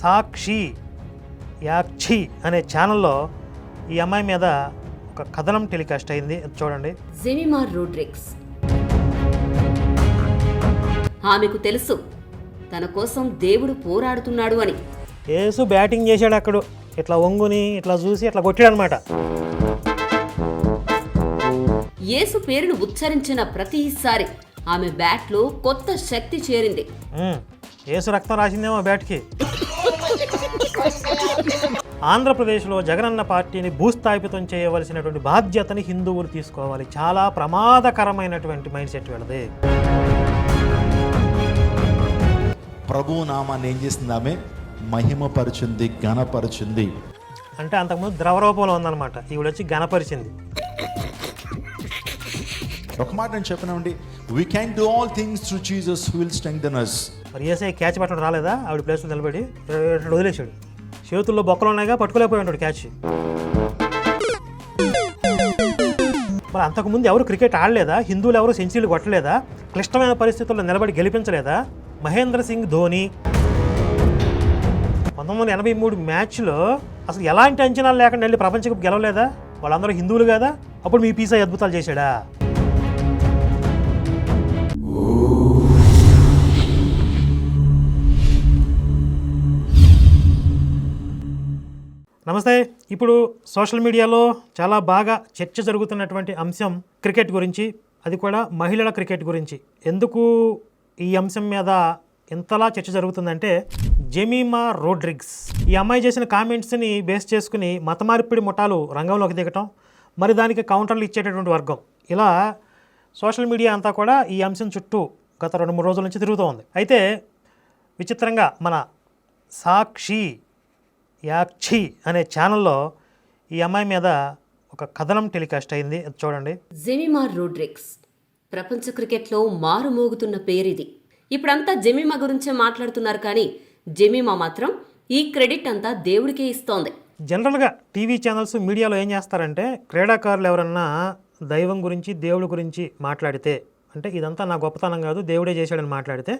సాక్షి యాక్షి అనే ఛానల్లో ఈ అమ్మాయి మీద ఒక కథనం టెలికాస్ట్ అయింది. చూడండి. జెమిమార్ రోడ్రిక్స్. ఆమెకు తెలుసు తన కోసం దేవుడు పోరాడుతున్నాడు అని. యేసు బ్యాటింగ్ చేశాడు అక్కడ. ఇట్లా వంగుని ఇట్లా చూసి ఇట్లా కొట్టాడు అనమాట యేసు పేరును ఉచ్చరించిన ప్రతిసారి ఆమె బ్యాట్లో కొత్త శక్తి చేరింది. యేసు రక్తం రాసిందేమో బ్యాట్కి. ఆంధ్రప్రదేశ్లో జగనన్న పార్టీని భూస్థాపితం చేయవలసినటువంటి బాధ్యతని హిందువులు తీసుకోవాలి. చాలా ప్రమాదకరమైనటువంటి మైండ్ సెట్ వీళ్ళది. ప్రభువు నామాన్ని ఏం చేసింది ఆమె? మహిమపరుచుంది ఘనపరుచుంది. అంటే అంతకుముందు ద్రవ రూపంలో ఉందన్నమాట. ఈవిడ వచ్చి గణపరిచింది ఒక మాట నేను చెప్పినామండి we can do all things through Jesus will strengthen us. మరి ఏసై క్యాచ్ పట్టడం రాలేదా? ఆవిడ ప్లేస్లో నిలబడి వదిలేశాడు. చేతుల్లో బొక్కలు ఉన్నాయిగా పట్టుకోలేకపోయి ఉంటాడు క్యాచ్ మరి అంతకుముందు ఎవరు క్రికెట్ ఆడలేదా? హిందువులు ఎవరు సెంచరీలు కొట్టలేదా? క్లిష్టమైన పరిస్థితుల్లో నిలబడి గెలిపించలేదా? మహేంద్ర సింగ్ ధోని. పంతొమ్మిది వందల ఎనభై మూడు మ్యాచ్లో అసలు ఎలాంటి అంచనాలు లేకుండా వెళ్ళి ప్రపంచ కప్ గెలవలేదా? వాళ్ళందరూ హిందువులు కదా? అప్పుడు మీ పీసా అద్భుతాలు చేశాడా? నమస్తే. ఇప్పుడు సోషల్ మీడియాలో చాలా బాగా చర్చ జరుగుతున్నటువంటి అంశం క్రికెట్ గురించి అది కూడా మహిళల క్రికెట్ గురించి. ఎందుకు ఈ అంశం మీద ఎంతలా చర్చ జరుగుతుందంటే జెమీమా రోడ్రిగ్స్. ఈ అమ్మాయి చేసిన కామెంట్స్ని బేస్ చేసుకుని మత మార్పిడి ముఠాలు రంగంలోకి దిగటం మరి దానికి కౌంటర్లు ఇచ్చేటటువంటి వర్గం. ఇలా సోషల్ మీడియా అంతా కూడా ఈ అంశం చుట్టూ గత రెండు మూడు రోజుల నుంచి తిరుగుతూ ఉంది అయితే విచిత్రంగా మన సాక్షి యాక్షి అనే ఛానల్లో ఈ అమ్మాయి మీద ఒక కథనం టెలికాస్ట్ అయింది. చూడండి. జెమిమార్ రోడ్రిక్స్. ప్రపంచ క్రికెట్లో మారుమోగుతున్న పేరిది. ఇప్పుడంతా జెమిమా గురించే మాట్లాడుతున్నారు కానీ జెమిమా మాత్రం ఈ క్రెడిట్ అంతా దేవుడికే ఇస్తోంది. జనరల్గా టీవీ ఛానల్స్ మీడియాలో ఏం చేస్తారంటే క్రీడాకారులు ఎవరన్నా దైవం గురించి దేవుడి గురించి మాట్లాడితే అంటే ఇదంతా నా గొప్పతనం కాదు దేవుడే చేశాడని మాట్లాడితే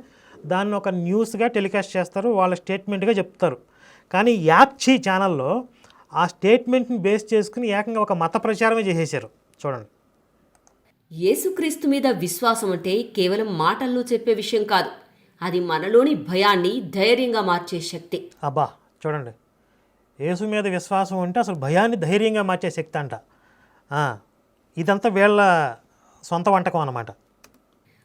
దాన్ని ఒక న్యూస్గా టెలికాస్ట్ చేస్తారు వాళ్ళ స్టేట్మెంట్గా చెప్తారు. కానీ యాక్షి ఛానల్లో ఆ స్టేట్మెంట్ని బేస్ చేసుకుని ఏకంగా ఒక మత ప్రచారమే చేసేసారు చూడండి. యేసుక్రీస్తు మీద విశ్వాసం అంటే కేవలం మాటల్లో చెప్పే విషయం కాదు. అది మనలోని భయాన్ని ధైర్యంగా మార్చే శక్తి. అబ్బా చూడండి. యేసు మీద విశ్వాసం ఉంటే అసలు భయాన్ని ధైర్యంగా మార్చే శక్తి అంట. ఇదంతా వీళ్ళ సొంత వంటకం అన్నమాట.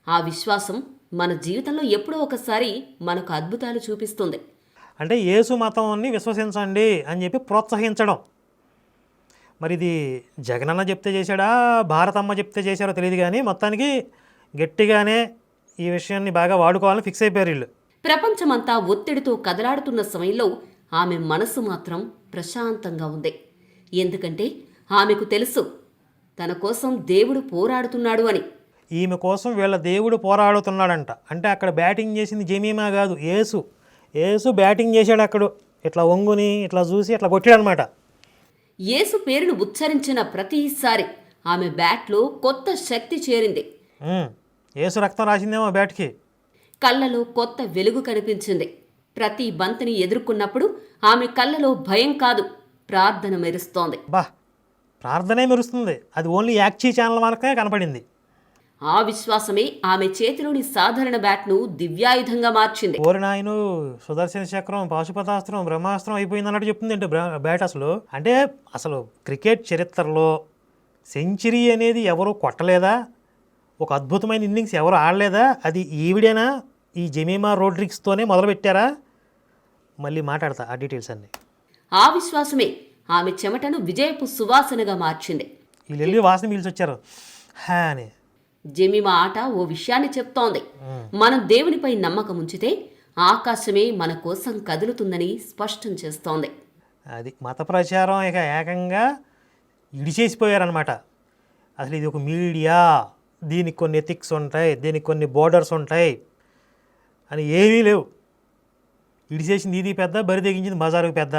ఆ విశ్వాసం మన జీవితంలో ఎప్పుడో ఒకసారి మనకు అద్భుతాలు చూపిస్తుంది. అంటే యేసు మతాన్ని విశ్వసించండి అని చెప్పి ప్రోత్సహించడం. మరి ఇది జగనన్న చెప్తే చేశాడా భారతమ్మ చెప్తే చేశారో తెలియదు కానీ మొత్తానికి గట్టిగానే ఈ విషయాన్ని బాగా వాడుకోవాలని ఫిక్స్ అయిపోయారు వీళ్ళు. ప్రపంచమంతా ఒత్తిడితో కదలాడుతున్న సమయంలో ఆమె మనసు మాత్రం ప్రశాంతంగా ఉంది. ఎందుకంటే ఆమెకు తెలుసు తన కోసం దేవుడు పోరాడుతున్నాడు అని. ఈమె కోసం వీళ్ళ దేవుడు పోరాడుతున్నాడంట. అంటే అక్కడ బ్యాటింగ్ చేసింది జమీమా కాదు యేసు. యేసు బ్యాటింగ్ చేశాడు అక్కడ. ఇట్లా వంగుని ఇట్లా చూసి ఇట్లా కొట్టాడు అనమాట యేసు పేరును ఉచ్చరించిన ప్రతిసారి ఆమె బ్యాట్లో కొత్త శక్తి చేరింది. యేసు రక్తం రాసిందేమో బ్యాట్కి. కళ్ళలో కొత్త వెలుగు కనిపించింది. ప్రతి బంతిని ఎదుర్కొన్నప్పుడు ఆమె కళ్ళలో భయం కాదు ప్రార్థన మెరుస్తోంది. బా ప్రార్థనే మెరుస్తుంది. అది ఓన్లీ యాక్చీ ఛానల్ వరకే కనపడింది. ఆ విశ్వాసమే ఆమె చేతిలోని సాధారణ బ్యాట్ను దివ్యాయుధంగా మార్చింది. ఓరి నాయను సుదర్శన చక్రం పాశుపతాస్త్రం బ్రహ్మాస్త్రం అయిపోయింది అన్నట్టు చెప్తుంది అంటే బ్యాట్ అసలు. అంటే అసలు క్రికెట్ చరిత్రలో సెంచరీ అనేది ఎవరు కొట్టలేదా? ఒక అద్భుతమైన ఇన్నింగ్స్ ఎవరు ఆడలేదా? అది ఈవిడేనా? ఈ జమీమా రోడ్రిక్స్తోనే మొదలుపెట్టారా? మళ్ళీ మాట్లాడతా ఆ డీటెయిల్స్ అన్నీ. ఆ విశ్వాసమే ఆమె చెమటను విజయపు సువాసనగా మార్చింది. వీళ్ళు వెళ్ళి వాసన పీల్చొచ్చారు. హా అని. జెమిమా ఆట ఓ విషయాన్ని చెప్తోంది. మనం దేవునిపై నమ్మకం ఉంచితే ఆకాశమే మన కోసం కదులుతుందని స్పష్టం చేస్తోంది. అది మత ప్రచారం ఇక ఏకంగా ఇడిచేసిపోయారనమాట అసలు ఇది ఒక మీడియా దీనికి కొన్ని ఎథిక్స్ ఉంటాయి దీనికి కొన్ని బోర్డర్స్ ఉంటాయి అని ఏమీ లేవు. ఇడిచేసింది ఇది పెద్ద బరి తెగించింది బజారుకు పెద్ద.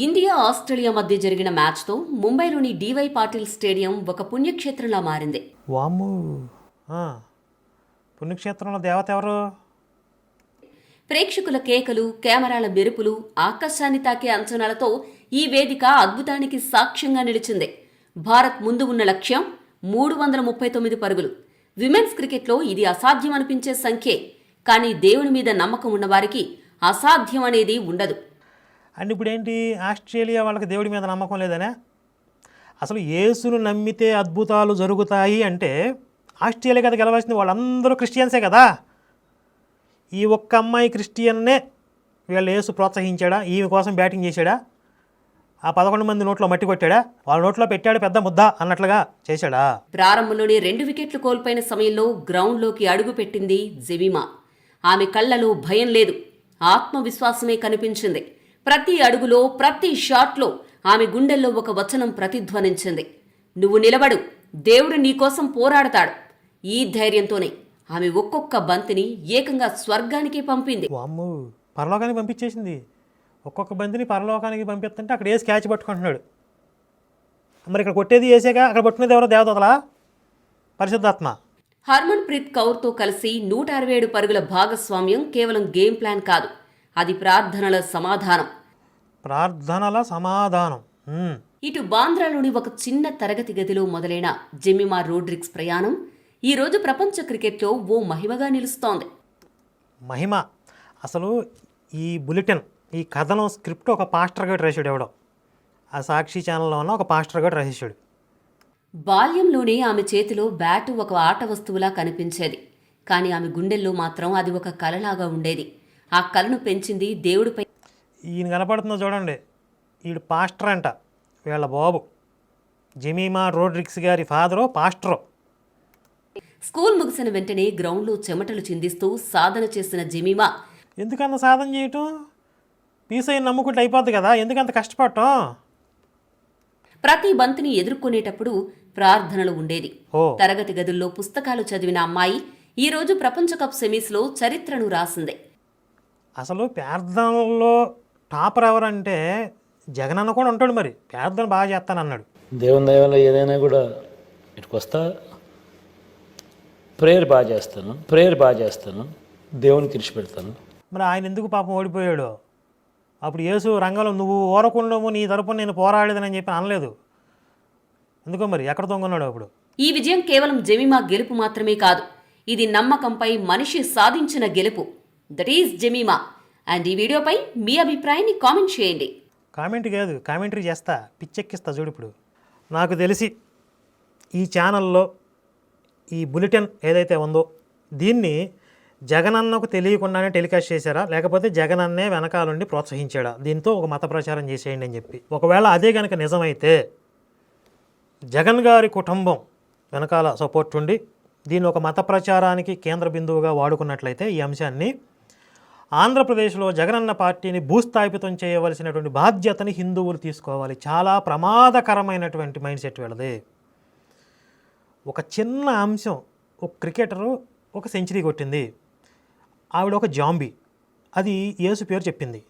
ఇండియా ఆస్ట్రేలియా మధ్య జరిగిన మ్యాచ్తో ముంబైలోని డివై పాటిల్ స్టేడియం ఒక పుణ్యక్షేత్రంలా మారింది. వాము పుణ్యక్షేత్రంలో దేవత ఎవరు? ప్రేక్షకుల కేకలు కెమెరాల మెరుపులు ఆకాశాన్ని తాకే అంచనాలతో ఈ వేదిక అద్భుతానికి సాక్ష్యంగా నిలిచింది. భారత్ ముందు ఉన్న లక్ష్యం మూడు వందల ముప్పై తొమ్మిది పరుగులు. విమెన్స్ క్రికెట్లో ఇది అసాధ్యం అనిపించే సంఖ్యే. కానీ దేవుని మీద నమ్మకం ఉన్నవారికి అసాధ్యం అనేది ఉండదు. అండ్ ఇప్పుడు ఏంటి ఆస్ట్రేలియా వాళ్ళకి దేవుడి మీద నమ్మకం లేదనే? అసలు యేసును నమ్మితే అద్భుతాలు జరుగుతాయి అంటే ఆస్ట్రేలియా కదా గెలవాల్సింది వాళ్ళందరూ క్రిస్టియన్సే కదా? ఈ ఒక్క అమ్మాయి క్రిస్టియన్నే వీళ్ళ యేసు ప్రోత్సహించాడా? ఈమె కోసం బ్యాటింగ్ చేశాడా? ఆ పదకొండు మంది నోట్లో మట్టి కొట్టాడా? వాళ్ళ నోట్లో పెట్టాడు పెద్ద ముద్ద అన్నట్లుగా చేశాడా? ప్రారంభంలోనే రెండు వికెట్లు కోల్పోయిన సమయంలో గ్రౌండ్లోకి అడుగుపెట్టింది జెమిమా ఆమె కళ్ళలో భయం లేదు ఆత్మవిశ్వాసమే కనిపించింది. ప్రతి అడుగులో ప్రతి షాట్లో ఆమె గుండెల్లో ఒక వచనం ప్రతిధ్వనించింది. నువ్వు నిలబడు. దేవుడు నీకోసం పోరాడతాడు. ఈ ధైర్యంతోనే ఆమె ఒక్కొక్క బంతిని ఏకంగా స్వర్గానికి పంపింది. పరలోకానికి పంపించేసింది. ఒక్కొక్క బంతిని పరలోకానికి పంపిస్తుంటే అక్కడ వేసి క్యాచ్ పట్టుకుంటున్నాడు? మరి ఇక్కడ కొట్టేది వేసాక అక్కడ పట్టుకునేది ఎవరో దేవదతలా? పరిశుద్ధాత్మ. హర్మన్ ప్రీత్ కౌర్తో కలిసి నూట అరవై ఏడు పరుగుల భాగస్వామ్యం కేవలం గేమ్ ప్లాన్ కాదు. అది ప్రార్థనల సమాధానం. ప్రార్థనల సమాధానం. ఇటు బాంద్రాలోని ఒక చిన్న తరగతి గదిలో మొదలైన జెమిమా రోడ్రిక్స్ ప్రయాణం ఈ రోజు ప్రపంచ క్రికెట్లో ఓ మహిమగా నిలుస్తోంది. మహిమ. అసలు ఈ బులెటిన్ ఈ కథనం స్క్రిప్ట్ ఒక పాస్టర్ గడు రాశాడు ఎవడో. ఆ సాక్షి ఛానల్లో ఉన్న ఒక పాస్టర్ గడు రాసేసాడు బాల్యంలోనే ఆమె చేతిలో బ్యాటు ఒక ఆట వస్తువులా కనిపించేది. కానీ ఆమె గుండెల్లో మాత్రం అది ఒక కలలాగా ఉండేది. ఆ కలను పెంచింది దేవుడిపై ఈయన కనపడుతుందో చూడండి. ఈడు పాస్టర్ అంట వీళ్ళ బాబు. జమీమా రోడ్రిక్స్ గారి ఫాదరు పాస్టరు. స్కూల్ ముగిసిన వెంటనే గ్రౌండ్లో చెమటలు చిందిస్తూ సాధన చేసిన జెమిమా ఎందుకంత సాధన చేయటం? పీస్ నమ్ముకుంటే అయిపోద్ది కదా ఎందుకంత కష్టపడటం? ప్రతి బంతిని ఎదుర్కొనేటప్పుడు ప్రార్థనలు ఉండేది. తరగతి గదుల్లో పుస్తకాలు చదివిన అమ్మాయి ఈ రోజు ప్రపంచ కప్ సెమీస్లో చరిత్రను రాసింది. అసలు ప్రార్థనలో టాపర్ ఎవరంటే జగనన్న కూడా ఉంటాడు మరి. ప్రార్థన బాగా చేస్తానన్నాడు. దేవుని దయ వల్ల ఏదైనా కూడా ఇటుకు వస్తా. ప్రేయర్ బాగా చేస్తాను. ప్రేయర్ బాగా చేస్తాను. దేవునికి ఇడిచి పెడతాను. మరి ఆయన ఎందుకు పాపం ఓడిపోయాడు? అప్పుడు యేసు రంగంలో నువ్వు ఓరకుండము నీ తరపున నేను పోరాడేదని చెప్పి అనలేదు. ఎందుకో మరి? ఎక్కడ తొంగన్నాడు అప్పుడు? ఈ విజయం కేవలం జెమిమా గెలుపు మాత్రమే కాదు. ఇది నమ్మకంపై మనిషి సాధించిన గెలుపు. దట్ ఈస్ జెమిమా అండ్ ఈ వీడియోపై మీ అభిప్రాయాన్ని కామెంట్ చేయండి. కామెంట్ కాదు కామెంటరీ చేస్తా పిచ్చెక్కిస్తా చూడు ఇప్పుడు. నాకు తెలిసి ఈ ఛానల్లో ఈ బులెటిన్ ఏదైతే ఉందో దీన్ని జగనన్నకు తెలియకుండానే టెలికాస్ట్ చేశారా? లేకపోతే జగనన్నే వెనకాలండి ప్రోత్సహించాడా? దీంతో ఒక మత ప్రచారం చేసేయండి అని చెప్పి. ఒకవేళ అదే కనుక నిజమైతే జగన్ గారి కుటుంబం వెనకాల సపోర్ట్ ఉండి దీన్ని ఒక మత ప్రచారానికి కేంద్ర బిందువుగా వాడుకున్నట్లయితే ఈ అంశాన్ని ఆంధ్రప్రదేశ్లో జగనన్న పార్టీని భూస్థాపితం చేయవలసినటువంటి బాధ్యతని హిందువులు తీసుకోవాలి. చాలా ప్రమాదకరమైనటువంటి మైండ్ సెట్ వీళ్ళది. ఒక చిన్న అంశం ఒక క్రికెటరు ఒక సెంచరీ కొట్టింది. ఆవిడ ఒక జాంబీ. అది యేసు పేరు చెప్పింది.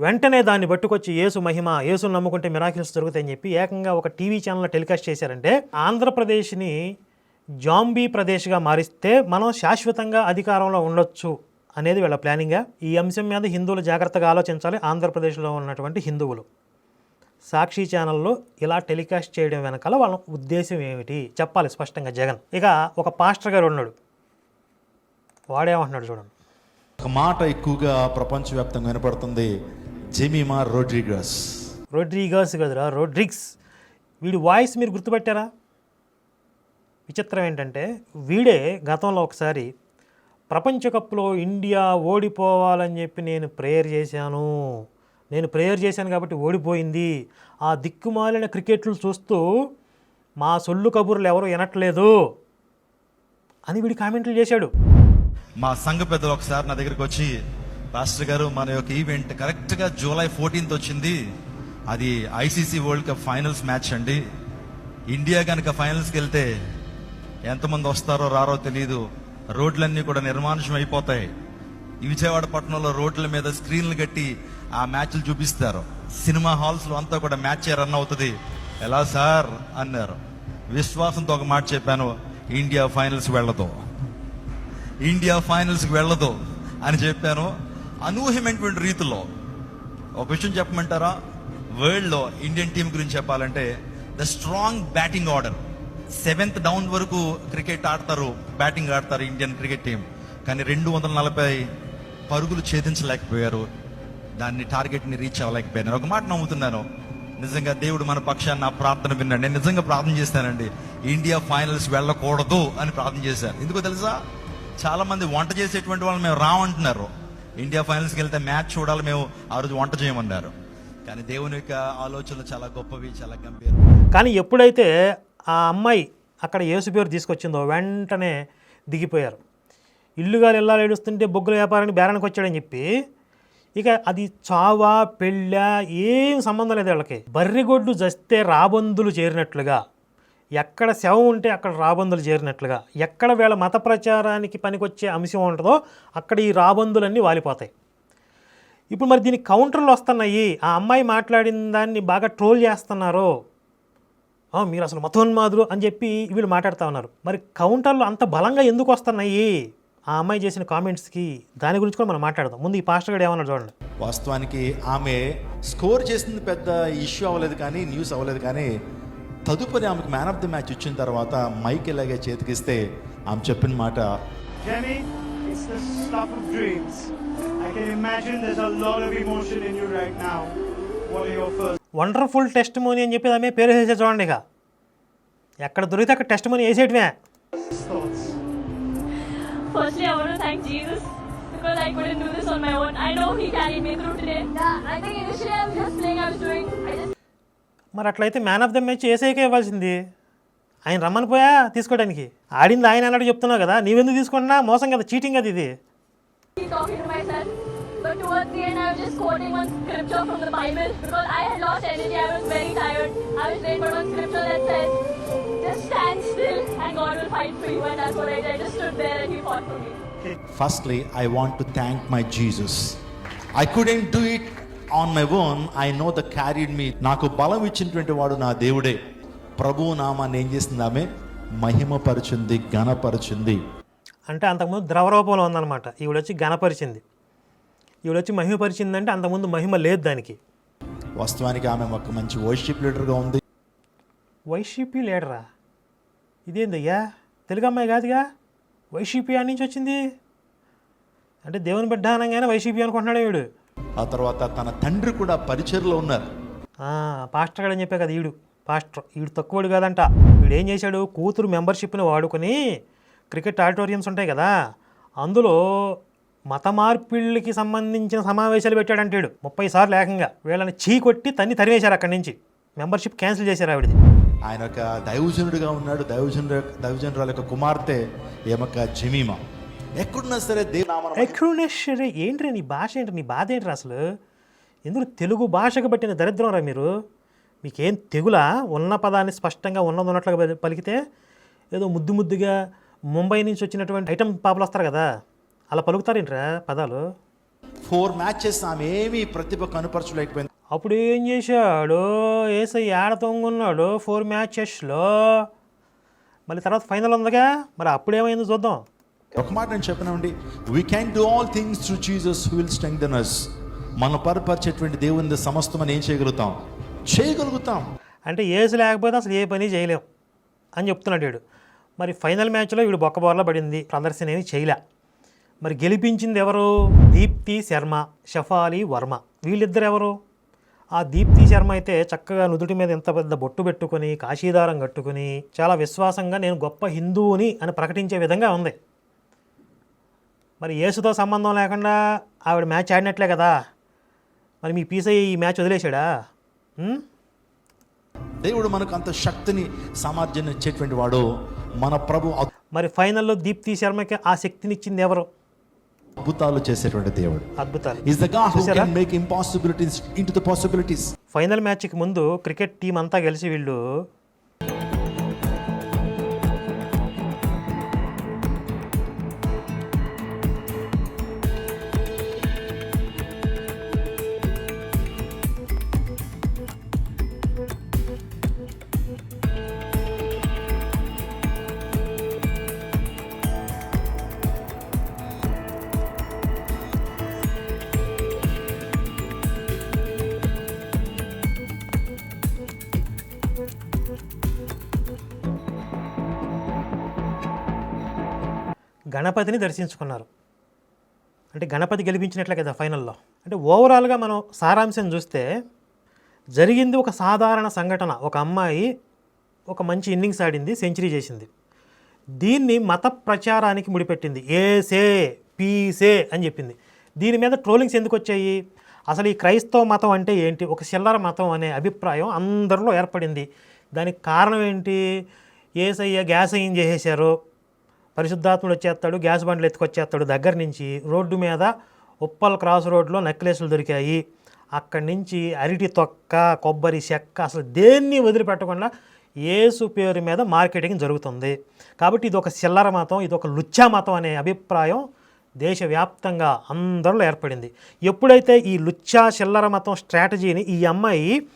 వెంటనే దాన్ని పట్టుకొచ్చి యేసు మహిమ యేసును నమ్ముకుంటే మిరాకిల్స్ దొరుకుతాయని చెప్పి ఏకంగా ఒక టీవీ ఛానల్లో టెలికాస్ట్ చేశారంటే ఆంధ్రప్రదేశ్ని జాంబీ ప్రదేశ్గా మారిస్తే మనం శాశ్వతంగా అధికారంలో ఉండొచ్చు అనేది వీళ్ళ ప్లానింగ్గా ఈ అంశం మీద హిందువులు జాగ్రత్తగా ఆలోచించాలి. ఆంధ్రప్రదేశ్లో ఉన్నటువంటి హిందువులు. సాక్షి ఛానల్లో ఇలా టెలికాస్ట్ చేయడం వెనకాల వాళ్ళ ఉద్దేశం ఏమిటి? చెప్పాలి స్పష్టంగా జగన్. ఇక ఒక పాస్టర్ గారు ఉన్నాడు. వాడేమంటున్నాడు చూడండి. ఒక మాట ఎక్కువగా ప్రపంచవ్యాప్తంగా వినపడుతుంది. Jemimah Rodrigues. రోడ్రిగస్ కదురా? రోడ్రిక్స్. వీడి వాయిస్ మీరు గుర్తుపట్టారా? విచిత్రం ఏంటంటే వీడే గతంలో ఒకసారి ప్రపంచ కప్లో ఇండియా ఓడిపోవాలని చెప్పి నేను ప్రేయర్ చేశాను. నేను ప్రేయర్ చేశాను కాబట్టి ఓడిపోయింది. ఆ దిక్కుమాలిన క్రికెట్లు చూస్తూ మా సొల్లు కబుర్లు ఎవరు వినట్లేదు అని వీడి కామెంట్లు చేశాడు. మా సంఘ పెద్దలు ఒకసారి నా దగ్గరికి వచ్చి పాస్టర్ గారు మన యొక్క ఈవెంట్ కరెక్ట్గా జూలై ఫోర్టీన్త్ వచ్చింది. అది ICC world cup finals match అండి. ఇండియా కనుక ఫైనల్స్కి వెళ్తే ఎంతమంది వస్తారో రారో తెలియదు రోడ్లన్నీ కూడా నిర్మానుషం అయిపోతాయి. ఈ విజయవాడ పట్టణంలో రోడ్ల మీద స్క్రీన్లు కట్టి ఆ మ్యాచ్లు చూపిస్తారు. సినిమా హాల్స్లో అంతా కూడా మ్యాచ్ రన్ అవుతుంది. ఎలా సార్? అన్నారు. విశ్వాసంతో ఒక మాట చెప్పాను. ఇండియా ఫైనల్స్ వెళ్ళదు. ఇండియా ఫైనల్స్కి వెళ్ళదు అని చెప్పాను అనూహ్యమైనటువంటి రీతిలో. ఒక విషయం చెప్పమంటారా? వరల్డ్లో ఇండియన్ టీం గురించి చెప్పాలంటే the strong batting order seventh down వరకు క్రికెట్ ఆడతారు బ్యాటింగ్ ఆడతారు ఇండియన్ క్రికెట్ టీం. కానీ రెండు వందల నలభై పరుగులు ఛేదించలేకపోయారు. దాన్ని టార్గెట్ని రీచ్ అవ్వలేకపోయారు ఒక మాట నమ్ముతున్నాను. నిజంగా దేవుడు మన పక్షాన్ని నా ప్రార్థన విన్నాడు నేను నిజంగా ప్రార్థన చేస్తానండి. ఇండియా ఫైనల్స్ వెళ్ళకూడదు అని ప్రార్థన చేశాను ఎందుకో తెలుసా? చాలా మంది వంట చేసేటువంటి వాళ్ళు మేము రావంటున్నారు ఇండియా ఫైనల్స్కి వెళ్తే మ్యాచ్ చూడాలి మేము ఆ రోజు వంట చేయమన్నారు. కానీ దేవుని యొక్క ఆలోచనలు చాలా గొప్పవి చాలా గంభీరం. కానీ ఎప్పుడైతే ఆ అమ్మాయి అక్కడ యేసు పేరు తీసుకొచ్చిందో వెంటనే దిగిపోయారు. ఇల్లుగా ఇల్లాలు ఏడుస్తుంటే బొగ్గుల వ్యాపారానికి బేరానికి వచ్చాడని చెప్పి ఇక అది చావా పెళ్ళా ఏం సంబంధం లేదు వీళ్ళకి. బర్రిగొడ్డు జస్తే రాబందులు చేరినట్లుగా. ఎక్కడ శవం ఉంటే అక్కడ రాబందులు చేరినట్లుగా. ఎక్కడ వీళ్ళ మత ప్రచారానికి పనికొచ్చే అంశం ఉంటుందో అక్కడ ఈ రాబందులన్నీ వాలిపోతాయి. ఇప్పుడు మరి దీనికి కౌంటర్లు వస్తున్నాయి. ఆ అమ్మాయి మాట్లాడిన దాన్ని బాగా ట్రోల్ చేస్తున్నారు మీరు అసలు మతోన్మాదులు అని చెప్పి వీళ్ళు మాట్లాడుతూ ఉన్నారు మరి కౌంటర్లు అంత బలంగా ఎందుకు వస్తున్నాయి ఆ అమ్మాయి చేసిన కామెంట్స్కి దాని గురించి కూడా మనం మాట్లాడదాం ముందు ఈ పాస్టర్ గడు ఏమన్నా చూడండి వాస్తవానికి ఆమె స్కోర్ చేసింది పెద్ద ఇష్యూ అవ్వలేదు కానీ న్యూస్ అవ్వలేదు కానీ తదుపరి ఆమెకు మ్యాన్ ఆఫ్ ది మ్యాచ్ ఇచ్చిన తర్వాత మైక్ ఇలాగే చేతికిస్తే ఆమె చెప్పిన మాట Jenny, it's the stuff of dreams. I can imagine there's a lot of emotion in you right now. What are your first wonderful testimony అని చెప్పి ఆమె పేరు వేసే చూడండి ఇక. ఎక్కడ దొరికితే అక్కడ టెస్ట్ మోని వేసేయటమే మరి అట్లయితే మ్యాన్ ఆఫ్ ద మ్యాచ్ ఏసైకి ఇవ్వాల్సింది? ఆయన రమ్మని పోయా తీసుకోవడానికి? ఆడింది ఆయన అన్నట్టు చెప్తున్నావు కదా నీవెందుకు తీసుకున్నా? మోసం కదా చీటింగ్ అది ఇది. But towards the end, I was just quoting one scripture from the Bible because I had lost energy. I was very tired. I was but one scripture that says, just stand still and God will fight for you. And that's what I did. I just stood there and He fought for me. Firstly I want to thank my Jesus I couldn't do it on my own I know the carried me నాకు బలం ఇచ్చినటువంటి వాడు నా దేవుడే ప్రభువు నామాన్ని ఏం చేసింది ఆమె మహిమపరుచుంది ఘనపరుచుంది అంటే అంతకుముందు ద్రవరూపంలో ఉందన్నమాట ఈవిడ వచ్చి గణపరిచింది ఈవిడ వచ్చి అంటే అంతకుముందు మహిమ లేదు దానికి. వాస్తవానికి ఆమె ఒక మంచి వర్షిప్ లీడర్గా ఉంది. వైసీపీ లీడరా ఇదేందయ్యా? తెలుగు అమ్మాయి కాదుగా? వైసీపీ ఆడి నుంచి వచ్చింది? అంటే దేవుని బిడ్డ అనగానే వైసీపీ అనుకుంటున్నాడు వీడు ఆ తర్వాత తన తండ్రి కూడా పరిచయలో ఉన్నారు. ఆ, పాస్టర్ అని చెప్పే కదా ఈడు పాస్టర్ ఈడు తక్కువడు కాదంట. వీడు ఏం చేశాడు? కూతురు మెంబర్షిప్ని వాడుకొని క్రికెట్ ఆడిటోరియంస్ ఉంటాయి కదా? అందులో మత మార్పిళ్ళకి సంబంధించిన సమావేశాలు పెట్టాడంటాడు ముప్పై సార్లు ఏకంగా వీళ్ళని చీ కొట్టి తన్ని తరివేశారు అక్కడి నుంచి. మెంబర్షిప్ క్యాన్సిల్ చేశారు ఆవిడది. ఆయన ఒక దైవజనుడిగా ఉన్నాడు. దైవజనుడు దైవజనురాల యొక్క కుమార్తె ఏమొక జమీమా. ఎక్కడున్నా సరే దేవనామన ఎక్రోనేశ్వరి ఏంటి నీ భాష ఏంటి నీ బాధ ఏంటి అసలు? ఎందుకు తెలుగు భాషకు పట్టిన దరిద్రం రా మీరు? మీకేం తెగులా? ఉన్న పదాన్ని స్పష్టంగా ఉన్నది ఉన్నట్లుగా పలి- పలికితే ఏదో ముద్దు ముద్దుగా ముంబై నుంచి వచ్చినటువంటి ఐటమ్ పాపలు వస్తారు కదా? అలా పలుకుతారేంట్రా పదాలు? ఫోర్ మ్యాచెస్ ఆమె ఏమీ ప్రతిభ కనుపరచలేకపోయింది. అప్పుడు ఏం చేశాడు? ఏసై ఏడ తొంగున్నాడు ఫోర్ మ్యాచెస్లో మళ్ళీ తర్వాత ఫైనల్ ఉందిగా? మరి అప్పుడు ఏమైందో చూద్దాం. ఒక మాట నేను చెప్పినామండి we can do all things through Jesus will strengthen us మన పరపరిచేటువంటి దేవుని సమస్తం మనం ఏం చేయగలుగుతాం? చేయగలుగుతాం. అంటే ఏసు లేకపోతే అసలు ఏ పని చేయలేం అని చెప్తున్నాడు వీడు. మరి ఫైనల్ మ్యాచ్లో వీడు బొక్కబోర్లో పడింది. ప్రదర్శన ఏమి చేయలే. మరి గెలిపించింది ఎవరు? దీప్తి శర్మ షఫాలి వర్మ. వీళ్ళిద్దరు ఎవరు ఆ దీప్తి శర్మ అయితే చక్కగా నుదుటి మీద ఎంత పెద్ద బొట్టు పెట్టుకొని కాశీదారం కట్టుకొని చాలా విశ్వాసంగా నేను గొప్ప హిందువుని అని ప్రకటించే విధంగా ఉంది. మరి యేసుతో సంబంధం లేకుండా ఆవిడ మ్యాచ్ ఆడినట్లే కదా? మరి మీ పీసై ఈ మ్యాచ్ వదిలేశాడా? దేవుడు మనకు అంత శక్తిని సామర్థ్యాన్ని ఇచ్చేటువంటి వాడు మన ప్రభు. మరి ఫైనల్లో దీప్తి శర్మకి ఆ శక్తినిచ్చింది ఎవరు? అద్భుతాలు చేసేటువంటి దేవుడు. అద్భుతాలు. Is the God who? Can make impossibilities into the possibilities final మ్యాచ్కి ముందు క్రికెట్ టీం అంతా కలిసి వీళ్ళు గణపతిని దర్శించుకున్నారు. అంటే గణపతి గెలిపించినట్లే కదా ఫైనల్లో. అంటే ఓవరాల్గా మనం సారాంశం చూస్తే జరిగింది ఒక సాధారణ సంఘటన. ఒక అమ్మాయి ఒక మంచి ఇన్నింగ్స్ ఆడింది సెంచరీ చేసింది. దీన్ని మత ప్రచారానికి ముడిపెట్టింది. ఏసే పీసే అని చెప్పింది. దీని మీద ట్రోలింగ్స్ ఎందుకు వచ్చాయి? అసలు ఈ క్రైస్తవ మతం అంటే ఏంటి? ఒక చిల్లర మతం అనే అభిప్రాయం అందరిలో ఏర్పడింది. దానికి కారణం ఏంటి? ఏసయ్య గ్యాస్ అయ్యం చేసేశారు. పరిశుద్ధాత్ముడు వచ్చేస్తాడు గ్యాస్ బండ్లు ఎత్తుకొచ్చేస్తాడు. దగ్గర నుంచి రోడ్డు మీద ఉప్పల్ క్రాస్ రోడ్లో నెక్లెస్లు దొరికాయి. అక్కడి నుంచి అరటి తొక్క కొబ్బరి చెక్క అసలు దేన్ని వదిలిపెట్టకుండా ఏసు పేరు మీద మార్కెటింగ్ జరుగుతుంది. కాబట్టి ఇది ఒక చిల్లర మతం ఇది ఒక లుచ్చా మతం అనే అభిప్రాయం దేశవ్యాప్తంగా అందరిలో ఏర్పడింది. ఎప్పుడైతే ఈ లుచ్చా చిల్లర మతం స్ట్రాటజీని ఈ అమ్మాయి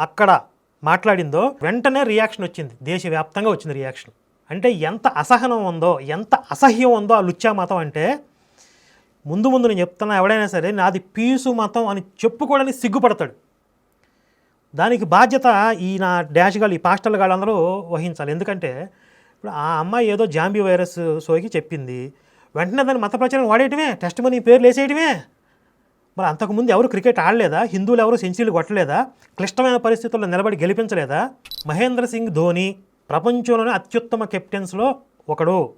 అక్కడ మాట్లాడిందో వెంటనే రియాక్షన్ వచ్చింది. దేశవ్యాప్తంగా వచ్చింది రియాక్షన్. అంటే ఎంత అసహనం ఉందో ఎంత అసహ్యం ఉందో ఆ లుచ్చా మతం అంటే ముందు ముందు నేను చెప్తున్నా ఎవడైనా సరే నాది పీసు మతం అని చెప్పుకోవడానికి సిగ్గుపడతాడు. దానికి బాధ్యత ఈ నా డాష్ గాళ్ళు ఈ పాస్టల్ గాళ్ళందరూ వహించాలి. ఎందుకంటే ఇప్పుడు ఆ అమ్మాయి ఏదో జాంబీ వైరస్ సోకి చెప్పింది. వెంటనే దాన్ని మత ప్రచారం వాడేయటమే టెస్ట్ మనీ పేర్లు వేసేయటమే. మరి అంతకుముందు ఎవరు క్రికెట్ ఆడలేదా? హిందువులు ఎవరు సెంచరీలు కొట్టలేదా? క్లిష్టమైన పరిస్థితుల్లో నిలబడి గెలిపించలేదా? మహేంద్ర సింగ్ ధోని ప్రపంచంలోనే అత్యుత్తమ కెప్టెన్స్లో ఒకడు.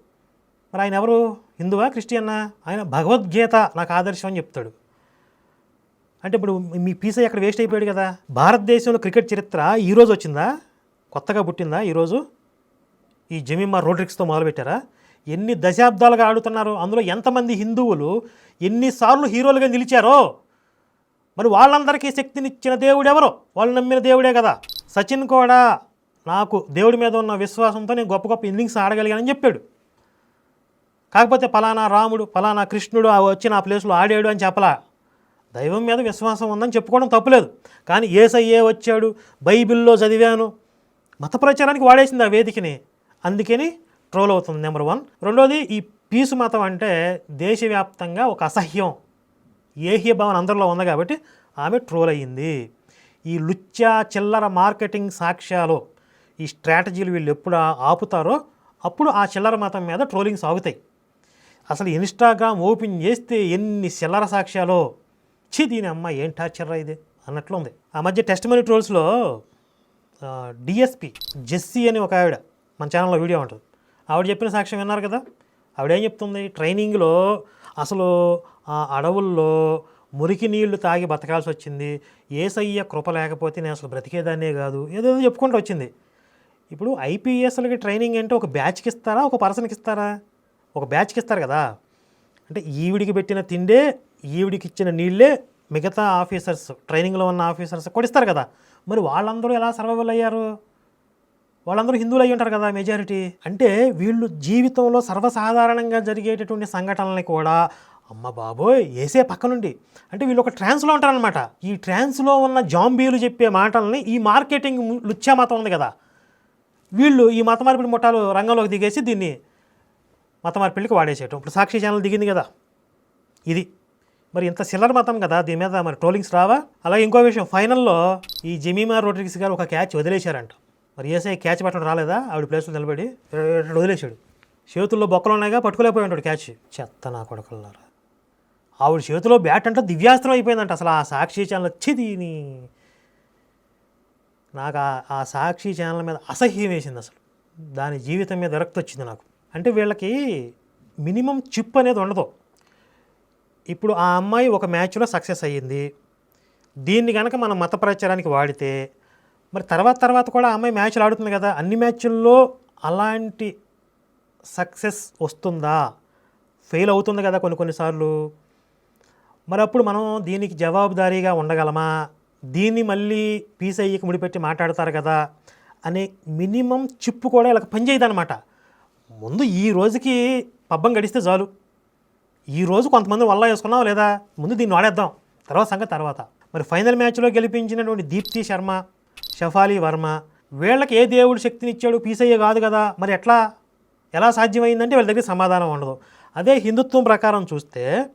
మరి ఆయన ఎవరు? హిందువా క్రిస్టియన్నా ఆయన భగవద్గీత నాకు ఆదర్శం అని చెప్తాడు. అంటే ఇప్పుడు మీ పీసీ అక్కడ వేస్ట్ అయిపోయాడు కదా? భారతదేశంలో క్రికెట్ చరిత్ర ఈరోజు వచ్చిందా? కొత్తగా పుట్టిందా ఈరోజు ఈ జమీమా రోడ్రిక్స్తో మొదలుపెట్టారా? ఎన్ని దశాబ్దాలుగా ఆడుతున్నారు? అందులో ఎంతమంది హిందువులు? ఎన్నిసార్లు హీరోలుగా నిలిచారో? మరి వాళ్ళందరికీ శక్తినిచ్చిన దేవుడెవరో? వాళ్ళు నమ్మిన దేవుడే కదా. సచిన్ కూడా. నాకు దేవుడి మీద ఉన్న విశ్వాసంతో నేను గొప్ప గొప్ప ఇన్నింగ్స్ ఆడగలిగానని చెప్పాడు. కాకపోతే పలానా రాముడు పలానా కృష్ణుడు ఆ వచ్చి నా ప్లేస్లో ఆడాడు అని చెప్పలా. దైవం మీద విశ్వాసం ఉందని చెప్పుకోవడం తప్పులేదు. కానీ ఏసయ్యే వచ్చాడు బైబిల్లో చదివాను. మత ప్రచారానికి వాడేసింది ఆ వేదికని. అందుకని ట్రోల్ అవుతుంది నెంబర్ వన్. రెండోది ఈ పీసు మతం అంటే దేశవ్యాప్తంగా ఒక అసహ్యం. ఏహ్య భావన అందరిలో ఉంది కాబట్టి ఆమె ట్రోల్ అయ్యింది. ఈ లుచ్చా చిల్లర మార్కెటింగ్ సాక్ష్యాలు ఈ స్ట్రాటజీలు వీళ్ళు ఎప్పుడు ఆపుతారో అప్పుడు ఆ చిల్లర మతం మీద ట్రోలింగ్ సాగుతాయి. అసలు ఇన్స్టాగ్రామ్ ఓపెన్ చేస్తే ఎన్ని చిల్లర సాక్ష్యాలో చి దీని అమ్మ ఏం టార్చర్ ఇది అన్నట్లు ఉంది ఆ మధ్య టెస్ట్ మనీ ట్రోల్స్లో డిఎస్పి జెస్సీ అని ఒక ఆవిడ మన ఛానల్లో వీడియో ఉంటుంది. ఆవిడ చెప్పిన సాక్ష్యం విన్నారు కదా? ఆవిడ ఏం చెప్తుంది? ట్రైనింగ్లో అసలు ఆ అడవుల్లో మురికి నీళ్ళు తాగి బతకాల్సి వచ్చింది. ఏసయ్య కృప లేకపోతే నేను అసలు బ్రతికేదాన్నే కాదు. ఏదో చెప్పుకుంటూ వచ్చింది. ఇప్పుడు ఐపీఎస్లకి ట్రైనింగ్ అంటే ఒక బ్యాచ్కి ఇస్తారా? ఒక పర్సన్కి ఇస్తారా? ఒక బ్యాచ్కి ఇస్తారు కదా. అంటే ఈవిడికి పెట్టిన తిండే ఈవిడికి ఇచ్చిన నీళ్ళే మిగతా ఆఫీసర్స్ ట్రైనింగ్లో ఉన్న ఆఫీసర్స్ కూడా ఇస్తారు కదా. మరి వాళ్ళందరూ ఎలా సర్వైవల్ అయ్యారు? వాళ్ళందరూ హిందువులు అయి ఉంటారు కదా మెజారిటీ అంటే వీళ్ళు జీవితంలో సర్వసాధారణంగా జరిగేటటువంటి సంఘటనల్ని కూడా అమ్మ బాబోయ్ వేసే పక్కనుండి. అంటే వీళ్ళు ఒక ట్రాన్స్లో ఉంటారనమాట ఈ ట్రాన్స్లో ఉన్న జాంబీలు చెప్పే మాటల్ని ఈ మార్కెటింగ్ లుచ్చా మతం ఉంది కదా. వీళ్ళు ఈ మత మార్పిడి ముఠాలు రంగంలోకి దిగేసి దీన్ని మత మార్పిడికి వాడేసేయటం. ఇప్పుడు సాక్షి ఛానల్ దిగింది కదా. ఇది. మరి ఇంత సిల్లర్ మతం కదా దీని మీద మరి ట్రోలింగ్స్ రావా? అలాగే ఇంకో విషయం ఫైనల్లో ఈ జమీమా రోడ్రిక్స్ గారు ఒక క్యాచ్ వదిలేశారంట. మరి ఏసఐ క్యాచ్ పట్టడం రాలేదా? ఆవిడ ప్లేస్లో నిలబడి వదిలేశాడు. చేతుల్లో బొక్కలు ఉన్నాయిగా పట్టుకోలేకపోయి ఉంటాడు క్యాచ్. చెత్త నా కొడుకులారా. ఆవిడ చేతిలో బ్యాట్ అంటే దివ్యాస్త్రం అయిపోయిందంట అసలు ఆ సాక్షి ఛానల్. వచ్చి దీని. నాకు ఆ- ఆ సాక్షి ఛానల్ మీద అసహ్యం వేసింది అసలు. దాని జీవితం మీద విరక్తి వచ్చింది నాకు. అంటే వీళ్ళకి మినిమం చిప్ అనేది ఉండదు. ఇప్పుడు ఆ అమ్మాయి ఒక మ్యాచ్లో సక్సెస్ అయ్యింది. దీన్ని కనుక మనం మత ప్రచారానికి వాడితే మరి తర్వాత తర్వాత కూడా ఆ అమ్మాయి మ్యాచ్లు ఆడుతుంది కదా అన్ని మ్యాచ్ల్లో అలాంటి సక్సెస్ వస్తుందా? ఫెయిల్ అవుతుంది కదా కొన్ని కొన్నిసార్లు మరి అప్పుడు మనం దీనికి జవాబుదారీగా ఉండగలమా? దీన్ని మళ్ళీ పీస్ అయ్యికి ముడిపెట్టి మాట్లాడతారు కదా అనే మినిమం చిప్పు కూడా ఇలా పనిచేయదనమాట ముందు ఈ రోజుకి పబ్బం గడిస్తే చాలు. ఈ రోజు కొంతమంది వల్ల వేసుకున్నావు లేదా? ముందు దీన్ని వాడేద్దాం. తర్వాత సంగతి తర్వాత. మరి ఫైనల్ మ్యాచ్లో గెలిపించినటువంటి దీప్తి శర్మ షఫాలి వర్మ వీళ్ళకి ఏ దేవుడు శక్తినిచ్చాడు పీసయ్య కాదు కదా. మరి ఎట్లా? ఎలా సాధ్యమైందంటే వీళ్ళ దగ్గర సమాధానం ఉండదు. అదే హిందుత్వం ప్రకారం చూస్తే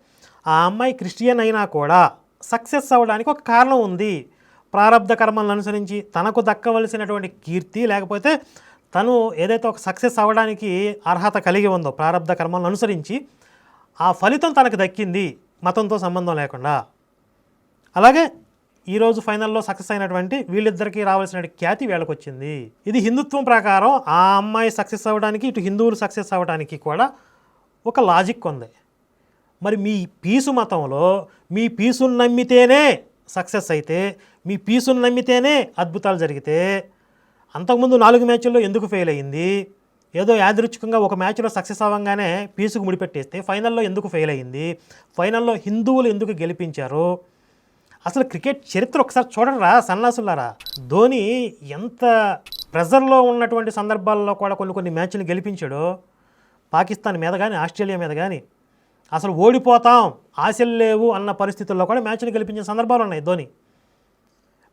ఆ అమ్మాయి క్రిస్టియన్ అయినా కూడా సక్సెస్ అవ్వడానికి ఒక కారణం ఉంది. ప్రారంధ కర్మలను అనుసరించి తనకు దక్కవలసినటువంటి కీర్తి లేకపోతే తను ఏదైతే ఒక సక్సెస్ అవ్వడానికి అర్హత కలిగి ఉందో ప్రారంధ కర్మలను అనుసరించి ఆ ఫలితం తనకు దక్కింది. మతంతో సంబంధం లేకుండా. అలాగే ఈరోజు ఫైనల్లో సక్సెస్ అయినటువంటి వీళ్ళిద్దరికీ రావాల్సిన ఖ్యాతి వీళ్ళకి వచ్చింది. ఇది హిందుత్వం ప్రకారం ఆ అమ్మాయి సక్సెస్ అవ్వడానికి ఇటు హిందువులు సక్సెస్ అవ్వడానికి కూడా ఒక లాజిక్ ఉంది. మరి మీ పీసు మతంలో మీ పీసును నమ్మితేనే సక్సెస్ అయితే మీ పీసును నమ్మితేనే అద్భుతాలు జరిగితే అంతకుముందు నాలుగు మ్యాచ్ల్లో ఎందుకు ఫెయిల్ అయ్యింది ఏదో యాదృచ్ఛికంగా ఒక మ్యాచ్లో సక్సెస్ అవ్వగానే పీసుకు ముడిపెట్టేస్తే ఫైనల్లో ఎందుకు ఫెయిల్ అయ్యింది ఫైనల్లో హిందువులు ఎందుకు గెలిపించారు? అసలు క్రికెట్ చరిత్ర ఒకసారి చూడరా సన్నాసులారా. ధోని ఎంత ప్రెజర్లో ఉన్నటువంటి సందర్భాల్లో కూడా కొన్ని కొన్ని మ్యాచ్లు గెలిపించాడు. పాకిస్తాన్ మీద కానీ ఆస్ట్రేలియా మీద కానీ అసలు ఓడిపోతాం ఆశలు లేవు అన్న పరిస్థితుల్లో కూడా మ్యాచ్లు గెలిపించిన సందర్భాలు ఉన్నాయి ధోని.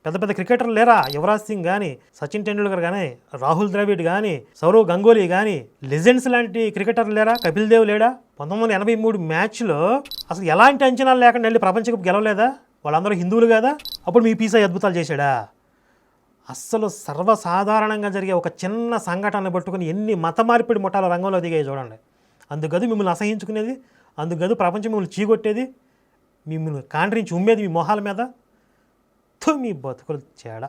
పెద్ద పెద్ద క్రికెటర్లు లేరా? యువరాజ్ సింగ్ కానీ సచిన్ టెండూల్కర్ కానీ రాహుల్ ద్రవిడ్ కానీ సౌరవ్ గంగోలీ కానీ లెజెండ్స్ లాంటి క్రికెటర్లు లేరా? కపిల్ దేవ్ లేడా? పంతొమ్మిది వందల ఎనభై మూడు మ్యాచ్లో అసలు ఎలాంటి అంచనాలు లేకుండా వెళ్ళి ప్రపంచ కప్ గెలవలేదా? వాళ్ళందరూ హిందువులు కదా? అప్పుడు మీ పీసా అద్భుతాలు చేశాడా? అస్సలు సర్వసాధారణంగా జరిగే ఒక చిన్న సంఘటనను పట్టుకుని ఎన్ని మత మార్పిడి ముఠాల రంగంలో దిగాయి చూడండి. అందుకది మిమ్మల్ని అసహించుకునేది అందుకదు ప్రపంచం మిమ్మల్ని చీగొట్టేది మిమ్మల్ని కాండ్రించి ఉమ్మేది మీ మొహాల మీద. తో మీ బతుకులు చేడ.